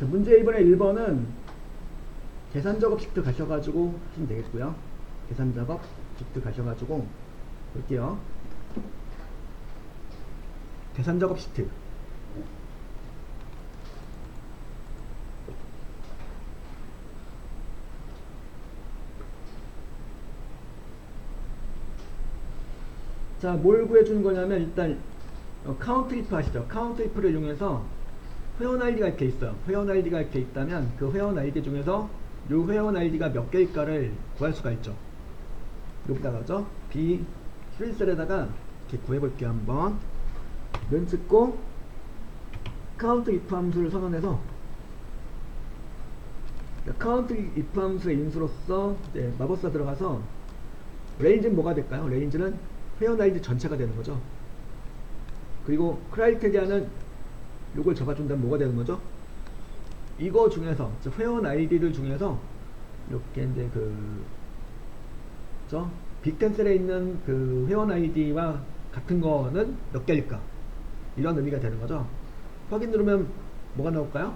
자, 문제 1번에 1번은 계산 작업 시트 가셔가지고 하시면 되겠고요. 계산 작업 시트 가셔가지고 볼게요. 계산 작업 시트. 자, 뭘 구해주는 거냐면 일단 어, 카운트 이프 아시죠? 카운트 이프를 이용해서 회원 아이디가 이렇게 있어요. 회원 아이디가 이렇게 있다면 그 회원 아이디 중에서 요 회원 아이디가 몇 개일까를 구할 수가 있죠. 여기다가죠. B 3셀에다가 이렇게 구해볼게요. 한번 면 찍고 카운트 if 함수를 선언해서 카운트 if 함수의 인수로서 이제 마법사 들어가서 레인지는 뭐가 될까요? 레인지는 회원 아이디 전체가 되는 거죠. 그리고 크라이테리아는 요걸 잡아준다면 뭐가 되는 거죠? 이거 중에서 즉 회원 아이디들 중에서 이렇게 이제 그저 빅텐셀에 있는 그 회원 아이디와 같은 거는 몇 개일까? 이런 의미가 되는 거죠. 확인 누르면 뭐가 나올까요?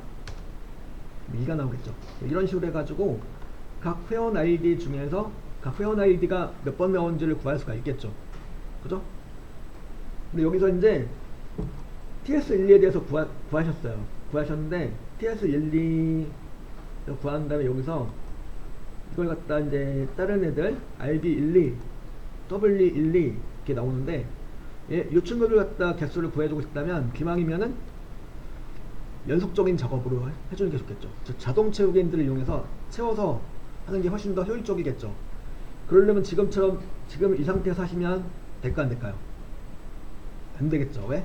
2가 나오겠죠. 이런 식으로 해가지고 각 회원 아이디 중에서 각 회원 아이디가 몇 번 나온지를 구할 수가 있겠죠. 그죠? 근데 여기서 이제 TS12에 대해서 구하, 구하셨어요. 구하셨는데 TS12 구한 다음에 여기서 이걸 갖다 이제 다른 애들 RB12, W12 이렇게 나오는데 예, 이 친구들 갖다 개수를 구해주고 싶다면 기왕이면은 연속적인 작업으로 해- 해주는 게 좋겠죠. 즉 자동 채우기인들을 이용해서 채워서 하는 게 훨씬 더 효율적이겠죠. 그러려면 지금처럼 지금 이 상태에서 하시면 될까 안 될까요? 안 되겠죠. 왜?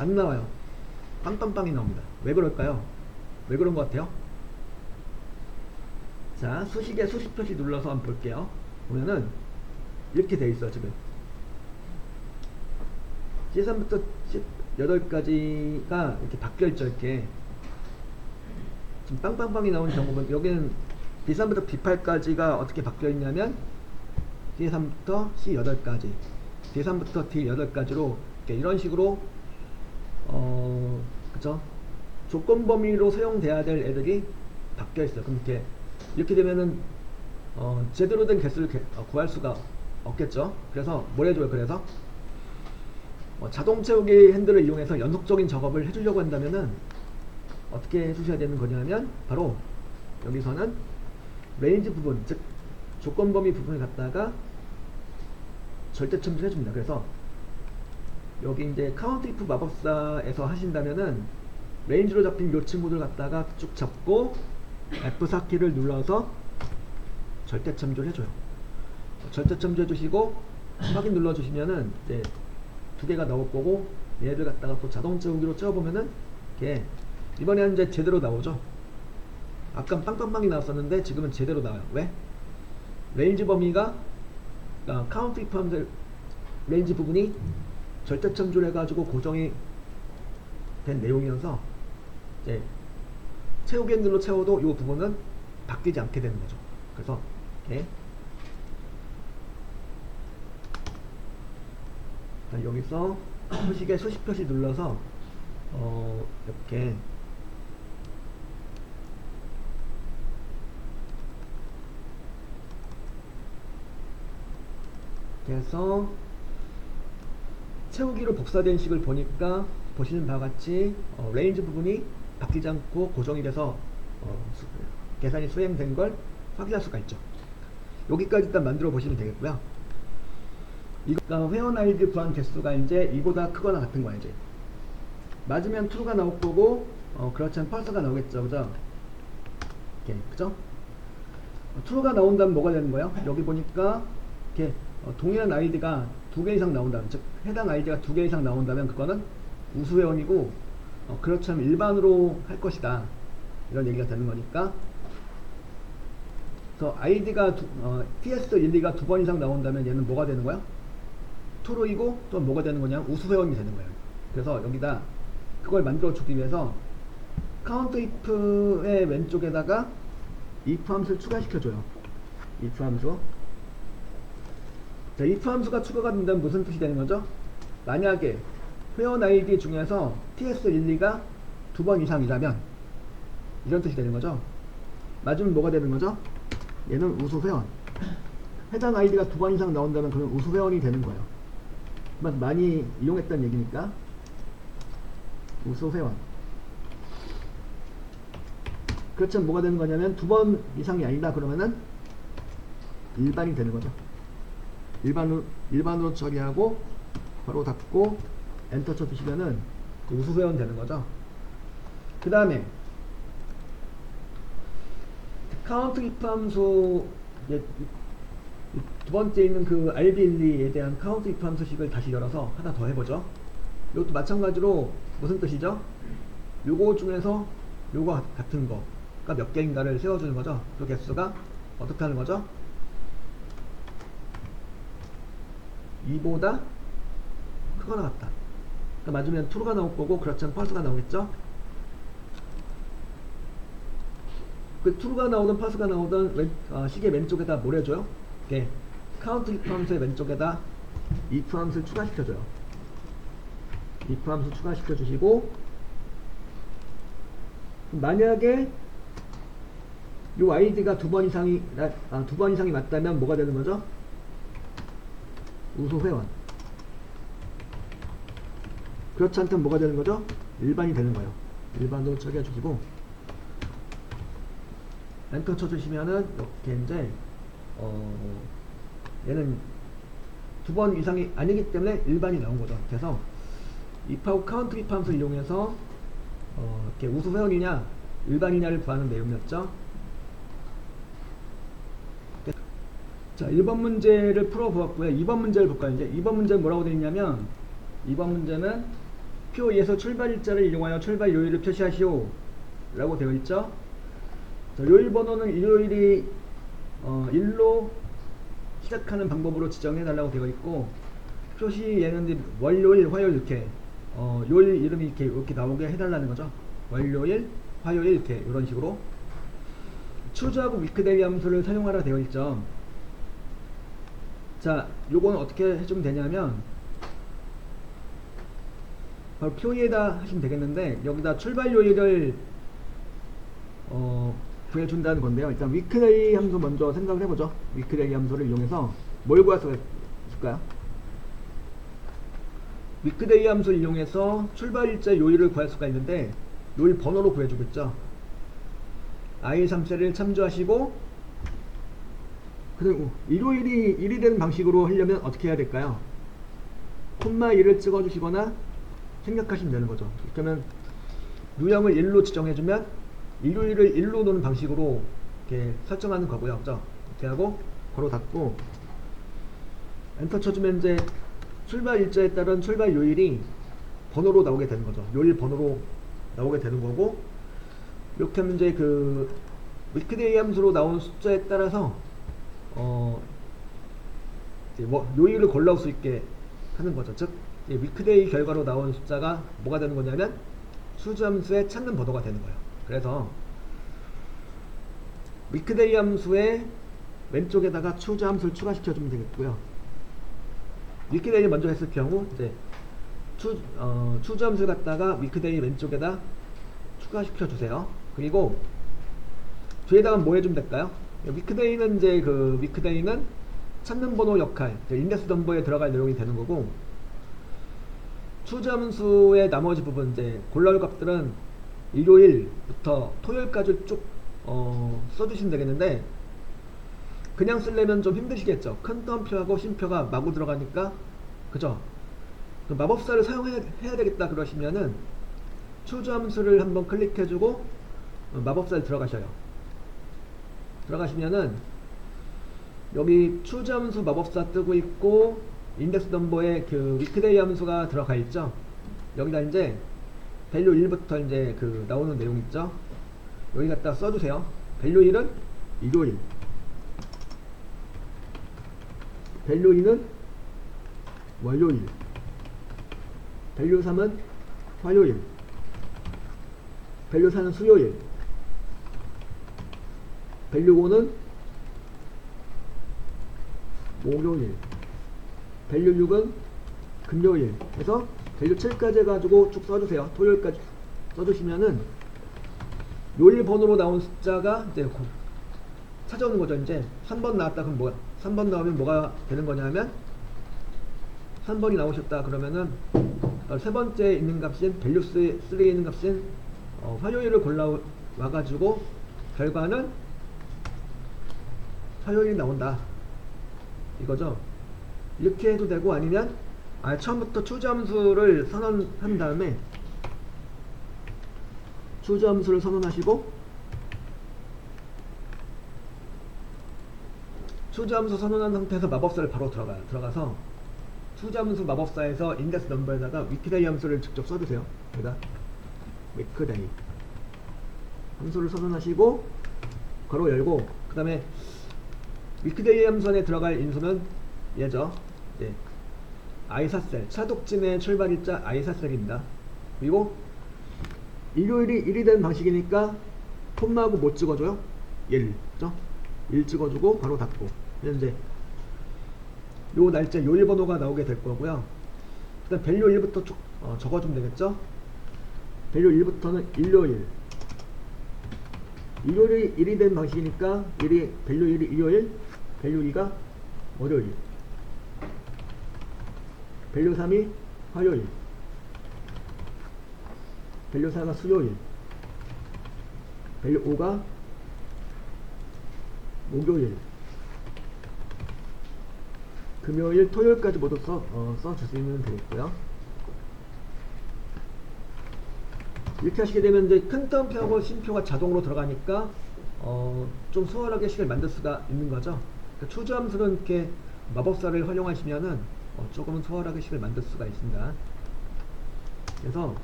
안 나와요. 빵빵빵이 나옵니다. 왜 그럴까요? 왜 그런 것 같아요? 자, 수식에 수식 표시 눌러서 한번 볼게요. 보면은 이렇게 돼 있어요, 지금. C3부터 18까지가 이렇게 바뀌어 있죠, 이렇게. 지금 빵빵빵이 나오는 경우는 여기는 B3부터 B8까지가 어떻게 바뀌어 있냐면 D3부터 C8까지, D3부터 D8까지로 이렇게 이런 식으로 어, 그쵸? 조건 범위로 사용돼야 될 애들이 바뀌어 있어요. 그럼 이렇게 이렇게 되면은 어, 제대로 된 개수를 개- 어, 구할 수가 없겠죠. 그래서 뭘 해줘요? 그래서 어, 자동 채우기 핸들을 이용해서 연속적인 작업을 해주려고 한다면은 어떻게 해주셔야 되는 거냐면 바로 여기서는 레인지 부분, 즉 조건 범위 부분을 갖다가 절대첨지를 해줍니다. 그래서 여기 이제 카운트 이프 마법사에서 하신다면은 레인지로 잡힌 요 친구들 갖다가 쭉 잡고 F4 키를 눌러서 절대 첨조를 해줘요. 절대 첨조 해주시고 확인 눌러주시면은 이제 두 개가 나올 거고 얘들 갖다가 또 자동 채우기로 채워보면은 이게 이번에는 이제 제대로 나오죠. 아까 빵빵빵이 나왔었는데 지금은 제대로 나와요. 왜? 레인지 범위가 아, 카운트 이프 함들 레인지 부분이 절대 첨조를 해가지고 고정이 된 내용이어서 이제 채우기 핸들로 채워도 이 부분은 바뀌지 않게 되는 거죠. 그래서 이렇게 자, 여기서 표식에 수식 표시 눌러서 어 이렇게 그래서 채우기로 복사된 식을 보니까 보시는 바와 같이 어, 레인지 부분이 바뀌지 않고 고정이 돼서 어, 수- 계산이 수행된 걸 확인할 수가 있죠. 여기까지 일단 만들어 보시면 되겠고요. 이거 회원 아이디 구한 개수가 이제 이보다 크거나 같은 거야 이제. 맞으면 true가 나올 거고 어, 그렇지 않으면 false가 나오겠죠, 그죠? 이렇게 그죠? 어, true가 나온다면 뭐가 되는 거예요? 여기 보니까 이렇게 어, 동일한 아이디가 두 개 이상 나온다면 즉 해당 아이디가 두 개 이상 나온다면 그거는 우수 회원이고 어, 그렇지 않으면 일반으로 할 것이다 이런 얘기가 되는 거니까 그래서 아이디가 두, 어, TS12가 두 번 이상 나온다면 얘는 뭐가 되는 거야? 트루이고 또 뭐가 되는 거냐? 우수 회원이 되는 거예요. 그래서 여기다 그걸 만들어 주기 위해서 카운트 if의 왼쪽에다가 if 함수를 추가시켜 줘요. if 함수. 자, if 함수가 추가가 된다면 무슨 뜻이 되는 거죠? 만약에 회원 아이디 중에서 TS12가 두 번 이상이라면 이런 뜻이 되는 거죠. 맞으면 뭐가 되는 거죠? 얘는 우수 회원. 해당 아이디가 두 번 이상 나온다면 그건 우수 회원이 되는 거예요. 그만 많이 이용했다는 얘기니까 우수 회원. 그렇지만 뭐가 되는 거냐면 두 번 이상이 아니다 그러면은 일반이 되는 거죠. 일반으로 일반으로 처리하고 바로 닫고 엔터 쳐주시면은 그 우수 회원 되는 거죠. 그 다음에 카운트 if 함수 두 번째 있는 그 RB12에 대한 카운트 if 함수식을 다시 열어서 하나 더 해보죠. 이것도 마찬가지로 무슨 뜻이죠? 요거 중에서 요거 같- 같은 거가 몇 개인가를 세워주는 거죠. 그 개수가 어떻게 하는 거죠? 2보다 크거나 같다. 그러니까 맞으면 true가 나올 거고 그렇지 않으면 false가 나오겠죠? 그 true가 나오든 false가 나오든 왼, 어, 시계 왼쪽에다 뭘 해줘요? 이렇게 count if 함수의 왼쪽에다 if 함수를 추가시켜줘요. if 함수 추가시켜 주시고 만약에 요 아이디가 두 번 이상이 아, 두 번 이상이 맞다면 뭐가 되는 거죠? 우수 회원. 그렇지 않다면 뭐가 되는 거죠? 일반이 되는 거예요. 일반으로 처리해 주시고 엔터 쳐주시면은 이렇게 이제 어 얘는 두 번 이상이 아니기 때문에 일반이 나온 거죠. 그래서 if하고 카운트 함수를 이용해서 어 이렇게 우수 회원이냐 일반이냐를 구하는 내용이었죠. 자, 1번 문제를 풀어보았고요. 2번 문제를 볼까요? 이제 2번 문제는 뭐라고 되어 있냐면 2번 문제는 표 2에서 출발 일자를 이용하여 출발 요일을 표시하시오 라고 되어 있죠. 자, 요일 번호는 일요일이 어, 1로 시작하는 방법으로 지정해 달라고 되어 있고 표시 얘는 월요일, 화요일 이렇게 어, 요일 이름이 이렇게 이렇게 나오게 해달라는 거죠. 월요일, 화요일 이렇게 이런 식으로 추주하고 위크데이 함수를 사용하라 되어 있죠. 자, 요거는 어떻게 해주면 되냐면 바로 표에다 하시면 되겠는데 여기다 출발 요일을 어, 구해준다는 건데요. 일단 위크데이 함수 먼저 생각을 해보죠. 위크데이 함수를 이용해서 뭘 구할 수가 있을까요? 위크데이 함수를 이용해서 출발일자 요일을 구할 수가 있는데 요일 번호로 구해주고 있죠. i 3셀을 참조하시고 그리고 일요일이 1이 되는 방식으로 하려면 어떻게 해야 될까요? 콤마 1을 찍어주시거나 생략하시면 되는 거죠. 그러면 유형을 1로 지정해주면 일요일을 1로 놓는 방식으로 이렇게 설정하는 거고요. 그죠? 이렇게 하고 걸어 닫고 엔터 쳐주면 이제 출발 일자에 따른 출발 요일이 번호로 나오게 되는 거죠. 요일 번호로 나오게 되는 거고 이렇게 하면 이제 그 위크데이 함수로 나온 숫자에 따라서 어 이제 뭐 요일을 골라올 수 있게 하는 거죠. 즉이 위크데이 결과로 나온 숫자가 뭐가 되는 거냐면 수주 함수의 찾는 번호가 되는 거예요. 그래서 위크데이 함수의 왼쪽에다가 추주 함수를 추가시켜 주면 되겠고요. 위크데이 먼저 했을 경우 이제 추, 어, 추주 함수를 갖다가 위크데이 왼쪽에다 추가시켜 주세요. 그리고 뒤에다가 뭐 해주면 될까요? 위크데이는 이제 그 위크데이는 찾는 번호 역할, 인덱스 넘버에 들어갈 내용이 되는 거고 추점수의 나머지 부분 이제 골라올 값들은 일요일부터 토요일까지 쭉 어, 써주시면 되겠는데 그냥 쓰려면 좀 힘드시겠죠. 큰 덤표하고 쉼표가 마구 들어가니까 그죠? 그 마법사를 사용해야 해야 되겠다 그러시면은 추점수를 한번 클릭해주고 어, 마법사를 들어가셔요. 들어가시면은 여기 추점수 마법사 뜨고 있고 인덱스 넘버에 그 위크데이 함수가 들어가 있죠. 여기다 이제 밸류 1부터 이제 그 나오는 내용 있죠. 여기 갖다 써주세요. 밸류 1은 일요일. 밸류 2는 월요일. 밸류 3은 화요일. 밸류 4는 수요일. 밸류 5는 목요일. 밸류 6은 금요일. 해서 밸류 7까지 해가지고 쭉 써주세요. 토요일까지 써주시면은 요일 번호로 나온 숫자가 이제 고- 찾아오는 거죠. 이제 3번 나왔다 그럼 뭐 3번 나오면 뭐가 되는 거냐면 3번이 나오셨다 그러면은 어, 세 번째 있는 값인 밸류스 3에 있는 값인 어, 화요일을 골라 와가지고 결과는 화요일이 나온다 이거죠. 이렇게 해도 되고 아니면 아, 처음부터 추점수를 선언한 다음에 추점수를 선언하시고 추점수 선언한 상태에서 마법사를 바로 들어가요. 들어가서 추점수 마법사에서 인덱스 넘버에다가 위키데이 함수를 직접 써주세요. 여기다 위키데이 함수를 선언하시고 괄호 열고 그 다음에 안에 들어갈 인수는 얘죠. 예. 아이사셀 차독진의 출발일자 아이사셀입니다. 그리고 일요일이 1이 된 방식이니까 콤마하고 못 찍어줘요? 1 그죠? 1 찍어주고 바로 닫고 이제 요 날짜 요일 번호가 나오게 될 거고요 일단 밸류 1부터 쭉, 어, 적어주면 되겠죠? 밸류 1부터는 일요일 일요일이 1이 된 방식이니까 1이 밸류 1이 일요일 밸류 2가 월요일. 밸류 3이 화요일. 밸류 4가 수요일. 밸류 5가 목요일. 금요일 토요일까지 모두 써, 어, 써주시면 되겠고요 이렇게 하시게 되면 이제 큰 따옴표하고 쉼표가 자동으로 들어가니까 어, 좀 수월하게 식을 만들 수가 있는 거죠 그러니까 추주함수는 이렇게 마법사를 활용하시면은 어, 조금은 수월하게 식을 만들 수가 있습니다 그래서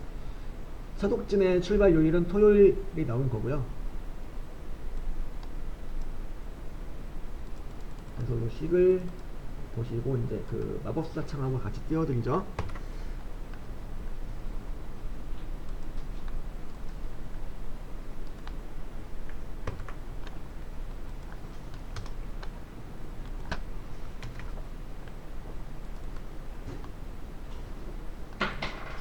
사독진의 출발 요일은 토요일이 나온 거고요. 그래서 이 식을 보시고 이제 그 마법사 창하고 같이 띄워드리죠.